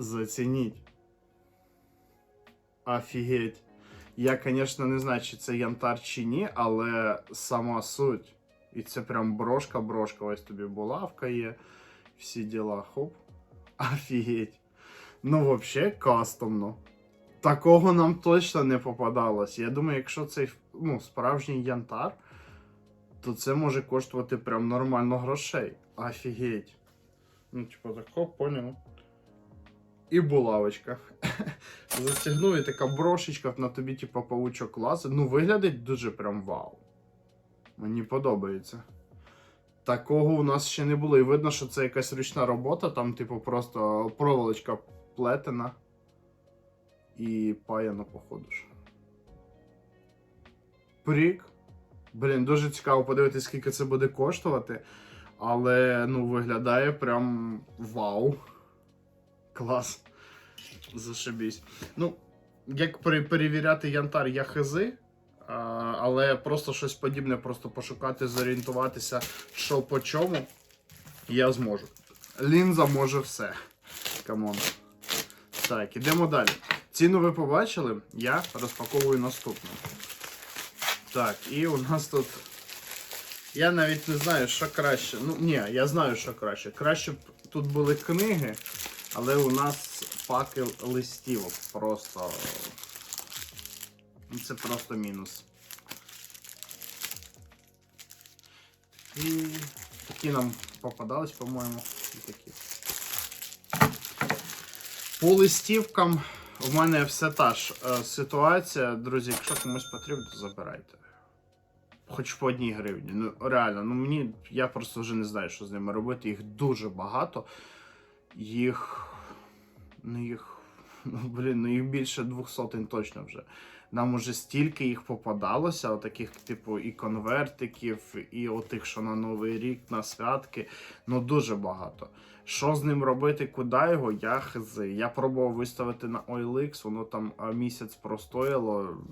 Зацініть. Офігеть. Я, звісно, не знаю, чи це янтар чи ні, але сама суть. І це прям брошка-брошка. Ось тобі булавка є. Всі діла. Хоп. Офігеть. Ну, взагалі, кастомно. Такого нам точно не попадалось. Я думаю, якщо це ну, справжній янтар, то це може коштувати прям нормально грошей. Офігеть. Ну, типу, так хоп, поняв. І булавочка. Застігнув і така брошечка на тобі, типу, паучок лазить. Ну, виглядить дуже прям вау. Мені подобається. Такого у нас ще не було. І видно, що це якась ручна робота, там, типу, просто проволочка плетена. І паяно, походу. ж. Прик. Блін, дуже цікаво подивитися, скільки це буде коштувати. Але ну, виглядає прям вау. Клас. Зашибісь. Ну, як перевіряти янтар, я хизи. Але просто щось подібне, просто пошукати, зорієнтуватися, що по чому, я зможу. Лінза може все. Камон. Так, ідемо далі. Ціну ви побачили, я розпаковую наступну. Так, і у нас тут. Я навіть не знаю, що краще. Ну, ні, я знаю, що краще. Краще б тут були книги, але у нас паки листівок просто. Ну, Це просто мінус. І такі нам попадались, по-моєму. І такі. По листівкам у мене все та ж е, ситуація. Друзі, якщо комусь потрібно, то забирайте. Хоч по одній гривні. Ну, реально, ну мені я просто вже не знаю, що з ними робити. Їх дуже багато. Їх. Ну їх. Ну, блін, ну їх більше двох сотень точно вже. Нам уже стільки їх попадалося, таких, типу, і конвертиків, і отих, що на Новий рік, на святки. Ну дуже багато. Що з ним робити, куди його, я хз. Я пробував виставити на OLX, воно там місяць простояло.